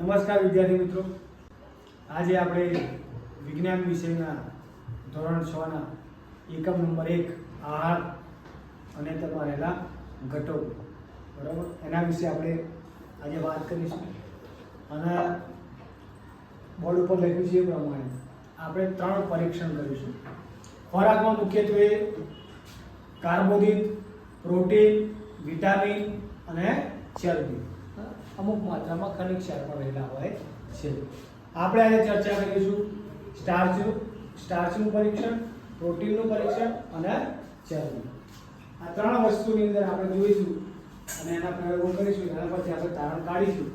નમસ્કાર વિદ્યાર્થી મિત્રો. આજે આપણે વિજ્ઞાન વિષયના ધોરણ છ ના એકમ નંબર એક, આહાર અને તમારેલા ઘટકો બરાબર? એના વિશે આપણે આજે વાત કરીશું. અને બોર્ડ ઉપર લખ્યું છે એ પ્રમાણે આપણે ત્રણ પરીક્ષણ કરીશું. ખોરાકમાં મુખ્યત્વે કાર્બોદિત, પ્રોટીન, વિટામિન અને ચરબી. અમુક માત્રામાં ખનિજ ક્ષારમાં રહેલા હોય છે. આપણે આજે ચર્ચા કરીશું સ્ટાર્ચનું સ્ટાર્ચનું પરીક્ષણ? પ્રોટીનનું પરીક્ષણ અને ચરબી આ ત્રણ વસ્તુની અંદર આપણે જોઈશું અને એના પ્રયોગો કરીશું. એના પરથી આપણે તારણ કાઢીશું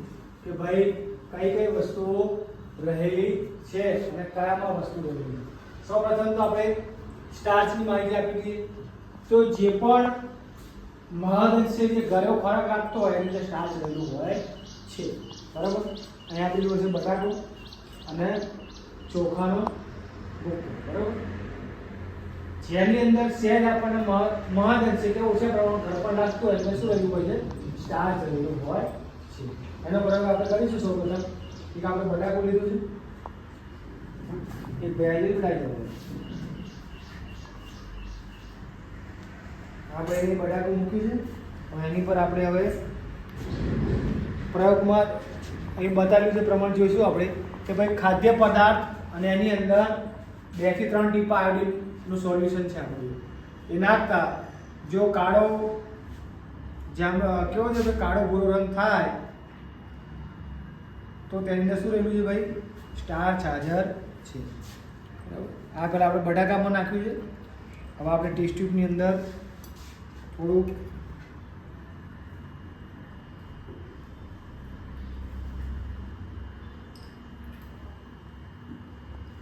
કે ભાઈ કઈ કઈ વસ્તુઓ રહેલી છે અને કયામાં વસ્તુ રહેલી. સૌ સૌપ્રથમ તો આપણે સ્ટાર્ચની માહિતી આપી દઈએ. તો જે પણ મહદઅંશે જે ગયો ખોરાક આપતો હોય, એની અંદર સ્ટાર્ચ રહેલું હોય, છે. બરાબર? અહીંયા આપેલું છે બટાટું અને ચોખાનો ભૂકો બરાબર? જેની અંદર સહેજ આપણને મહ- મહદઅંશે કે ઓછા પ્રમાણમાં ઘર લાગતું હોય, એટલે શું રહેલું હોય છે? સ્ટાર્ચ રહેલું હોય છે. એનો પ્રયોગ આપણે કરીશું સૌપ્રથમ એક આપણે બટાકું લીધું છે. એક લીધું ખાઈ જવાનું આપણે એની બટાકું મૂક્યું છે. અને એની પર આપણે હવે પ્રયોગમાં અહીં બતાવ્યું છે પ્રમાણે જોઈશું આપણે કે ભાઈ ખાદ્ય પદાર્થ અને એની અંદર બેથી ત્રણ ટીપા આયોડિનનું સોલ્યુશન છે આપણું. એ નાખતા જો કાળો જેમ, કેવો છે કે કાળો ભૂરો રંગ થાય, તો તેની અંદર શું રહેલું છે ભાઈ? સ્ટાર્ચ હાજર છે. બરાબર? આગળ આપણે બટાકામાં નાખ્યું છે. હવે આપણે ટેસ્ટ ટ્યુબની અંદર થોડુંક.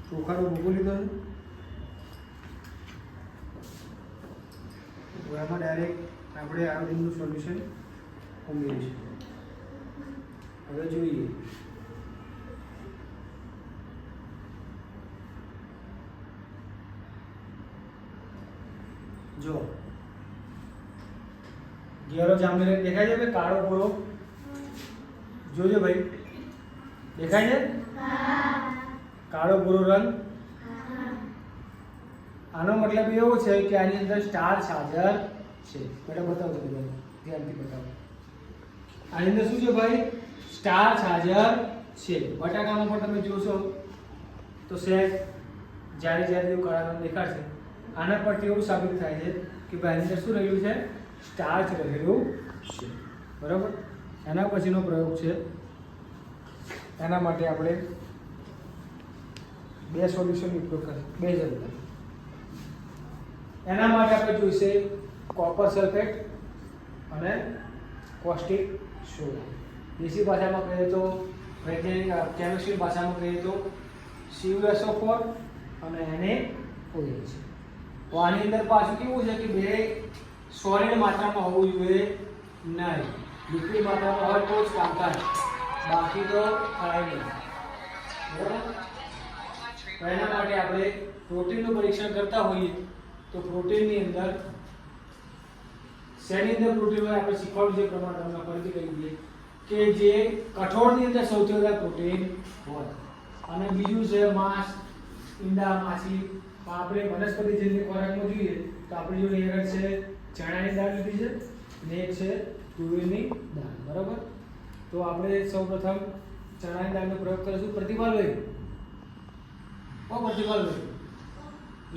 ચોખાનો ભૂકો લીધો છે. એમાં ડાયરેક્ટ આપણે આયોડિનનું સોલ્યુશન ઉમેરીશું. હવે જોઈએ. જો ઘેરો જામેલો દેખાય છે ભાઈ? કાળો પૂરો. જોજો ભાઈ. દેખાય છે? કાળો ભૂરો રંગ. આનો મતલબ એવો છે કે આની અંદર સ્ટાર સાજર છે. બેટા બતાવો તમે ધ્યાનથી બતાવો. આની અંદર શું છે ભાઈ? સ્ટાર સાજર છે. બટાકામાં પણ તમે જોશો તો સહેજ જ્યારે જ્યારે એવું કાળા દેખાડશે. આના પરથી એવું સાબિત થાય છે કે ભાઈ અંદર શું રહેલું છે? સ્ટાર્ચ રહેલું છે. બરાબર? એના પછીનો પ્રયોગ છે. એના માટે આપણે બે સોલ્યુશન ઉપયોગ કરીએ. બે જરૂર એના માટે આપણે જોઈશે કોપર સલ્ફેટ અને કોસ્ટિક સોડા દેશી ભાષામાં કહીએ તો વૈજ્ઞાનિક કેમિસ્ટ્રી ભાષામાં કહીએ તો સીયુએસઓ અને એને ઓઇલ છે. તો આની અંદર પાછું કેવું છે કે બે સોલિડ માત્રામાં હોવું જોઈએ નહીં. લિક્વિડ માત્રામાં હોય તો જ કામ થાય. બાકી તો થાય નહીં. બરાબર? એના માટે આપણે પ્રોટીનનું પરીક્ષણ કરતા હોઈએ તો પ્રોટીનની અંદર શેની અંદર પ્રોટીન હોય આપણે શીખવાડ્યું છે પ્રમાણે તમને ફરીથી કહી દઈએ કે જે કઠોળની અંદર સૌથી વધારે પ્રોટીન હોય. અને બીજું છે માંસ, ઈંડા, માછી. પણ આપણે વનસ્પતિ જન્ય ખોરાકમાં જોઈએ તો આપણી જોડે એક છે ચણાની દાળ લીધી છે ને એક છે તુવેરની દાળ, બરાબર? તો આપણે સૌપ્રથમ ચણાની દાળનો પ્રયોગ કરીશું. પ્રતિભાલભાઈ ઓ પ્રતિભાલભાઈ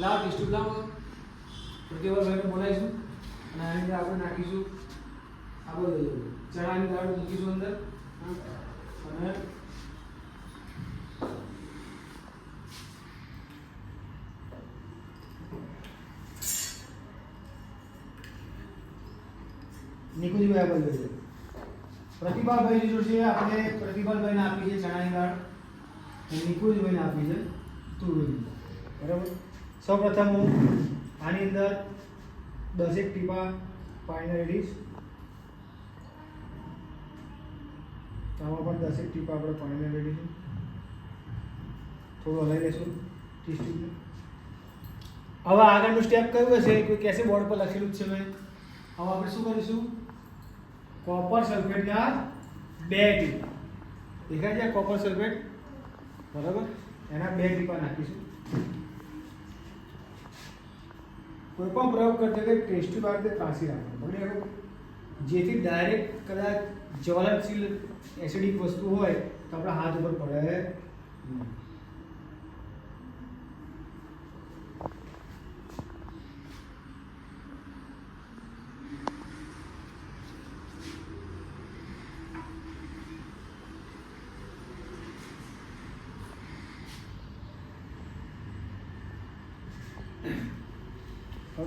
લાવ ડિસ્ટ્રીબ્યુટ લાવો. પ્રતિભાલભાઈને બોલાવીશું અને આની અંદર આપણે નાખીશું આ બધું. ચણાની દાળ મૂકીશું અંદર. અને બધું છે. પ્રતિભાભાઈ જો છે આપણે પ્રતિભાભાઈને આપી છે ચણાની દાળ નિકુંજભાઈને આપી છે તુવેરની બરાબર? સૌપ્રથમ હું આની અંદર દસેક ટીપા પાણી રેડીશ આમાં પણ દસેક ટીપા આપણે પાણીના રેડીશું થોડું હલાવી લેશું ત્રીસ હવે આગળનું સ્ટેપ કયું હશે? કે કેસે બોર્ડ પર લખેલું જ છે મેં. હવે આપણે શું કરીશું? કોપર સલ્ફેટના બે ટીપા. દેખાય છે કોપર સલ્ફેટ? બરાબર? એના બે ટીપા નાખીશું. કોઈ પણ પ્રયોગ કરતે કે ટેસ્ટી બાર ત્રાસી રાખવાનું બરાબર? હવે જેથી ડાયરેક્ટ કદાચ જ્વલનશીલ એસિડિક વસ્તુ હોય તો આપણા હાથ ઉપર પડે.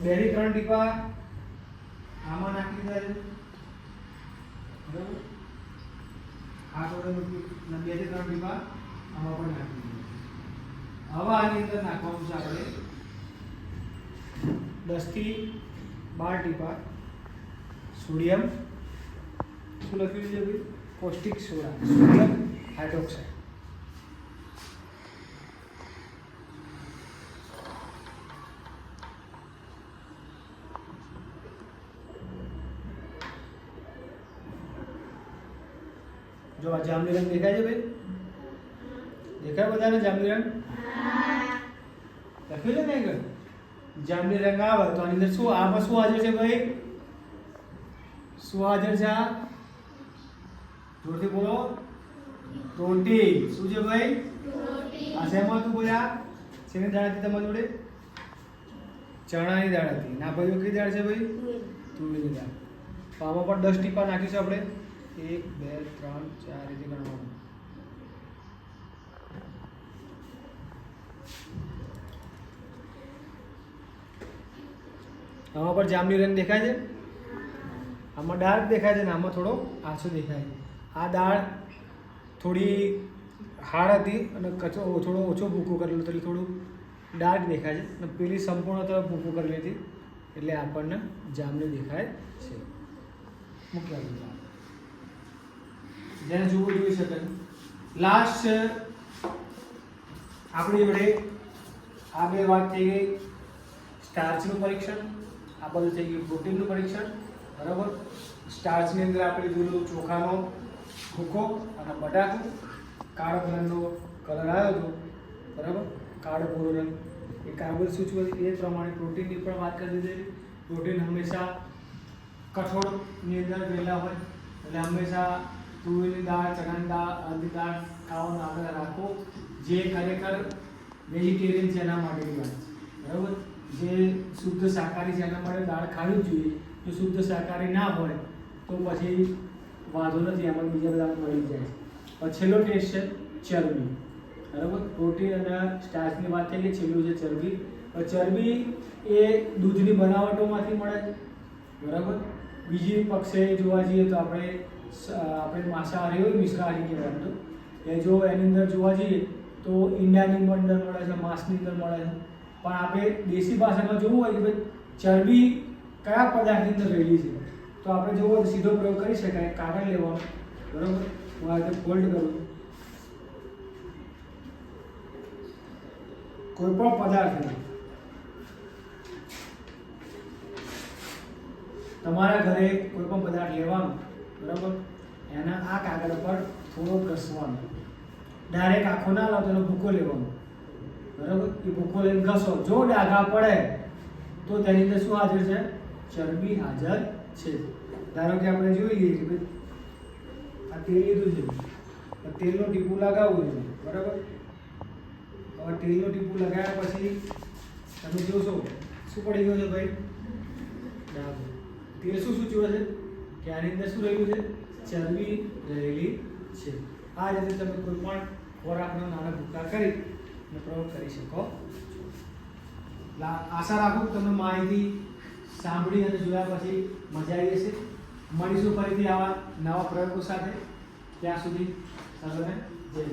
થી ત્રણ ટીપા આમાં નાખી દીધા બરાબર? આ જોડે બેથી ત્રણ ટીપા આમાં પણ નાખી દીધા હવે આની અંદર નાખવાનું છે આપણે દસથી બાર ટીપા સોડિયમ. શું લખ્યું છે પૌષ્ટિક સોડા, સોડિયમ હાઇડ્રોક્સાઇડ. જો આ જાંબલી રંગ દેખાય છે ભાઈ? દેખાય બધાને જાંબલી રંગ? લખ્યું છે ને આગળ જાંબલી રંગ આવે તો આની અંદર શું આમાં શું હાજર છે ભાઈ? શું હાજર છે આ? જોરથી બોલો. ટોટી. શું છે ભાઈ? આ શેમાં તું બોલ્યા શેની દાળ હતી તમારી જોડે? ચણાની દાળ હતી ના, ભાઈઓ, કઈ દાળ છે ભાઈ? તુવેરની દાળ. તો આમાં પણ દસ ટીપા નાખીશું આપણે. એક, બે, ત્રણ, ચાર રીતે ગણવાનું. આમાં પણ જાંબલી રંગ દેખાય છે? આમાં ડાર્ક દેખાય છે ને આમાં થોડો આછો દેખાય છે. આ દાળ થોડી હાર્ડ હતી અને કચો થોડો ઓછો ભૂકો કરેલો એટલે થોડું ડાર્ક દેખાય છે. અને પેલી સંપૂર્ણ તરફ ભૂકો કરેલી હતી, એટલે આપણને જામની દેખાય છે. મૂકી જેને જોવું જોઈ શકે લાસ્ટ આપણી જોડે આ બે વાત થઈ ગઈ. સ્ટાર્ચનું પરીક્ષણ, આ બધું થઈ ગયું પ્રોટીનનું પરીક્ષણ, બરાબર? સ્ટાર્ચની અંદર આપણે જોયું ચોખાનો ભૂકો અને બટાકું. કાળો કલરનો કલર આવ્યો હતો, બરાબર? કાળો ભૂરો રંગ. એ કાર્બન સૂચવે છે એ પ્રમાણે પ્રોટીનની પણ વાત કરી દીધી. પ્રોટીન હંમેશા કઠોળની અંદર રહેલા હોય, એટલે હંમેશા તુવેરની દાળ, ચણાની દાળ અડદી દાળ ખાવાનું આગળ રાખો. જે ખરેખર વેજીટેરિયન છે એના માટેની વાત છે. બરાબર? જે શુદ્ધ શાકાહારી છે એના માટે દાળ ખાવી જોઈએ. જો શુદ્ધ શાકાહારી ના હોય, તો પછી વાંધો નથી, એમાં બીજા બધા મળી જાય છે. છેલ્લો ટેસ્ટ છે ચરબી. બરાબર? પ્રોટીન અને સ્ટાર્ચની વાત થઈ કે છેલ્લું છે ચરબી. ચરબી એ દૂધની બનાવટોમાંથી મળે છે. બરાબર? બીજી પક્ષે જોવા જઈએ તો આપણે આપણે માંસાહારી હોય મિશ્રાહારી કહેવાય તો. એ જો એની અંદર જોવા જઈએ, તો ઈંડાની અંદર મળે છે, માંસની અંદર મળે છે. પણ આપણે દેશી ભાષામાં જોવું હોય કે ભાઈ, ચરબી કયા પદાર્થની અંદર રહેલી છે? તો આપણે જોવો સીધો પ્રયોગ કરી શકાય, કાગળ લેવાનો. બરાબર? હું આ રીતે ફોલ્ડ કરું કોઈ પણ પદાર્થ તમારા ઘરે કોઈ પણ પદાર્થ લેવાનો. બરાબર? એના આ કાગળ પર થોડો ઘસવાનો. ડાયરેક્ટ આખો ના લાવતો એનો ભૂકો લેવાનો. બરાબર? એ ભૂકો લઈને ઘસો. જો ડાઘા પડે, તો તેની અંદર શું હાજર છે? ચરબી હાજર છે. ધારો કે આપણે જોઈ લઈએ કે આ તેલ લીધું છે. તેલનો ટીપુ લગાવવું છે. બરાબર? હવે તેલનો ટીપું લગાવ્યા પછી તમે જોશો, શું પડી ગયું છે ભાઈ? તેલ શું સૂચવે છે? કે આની અંદર શું રહેલું છે? ચરબી રહેલી છે. આ રીતે તમે કોઈ પણ ખોરાકનો નાના ભૂકા કરી અને પ્રયોગ કરી શકો છો. આશા રાખું કે તમને માહિતી સાંભળી અને જોયા પછી મજા આવી હશે. મળીશું ફરીથી આવા નવા પ્રયોગો સાથે. ત્યાં સુધી સર્વને જય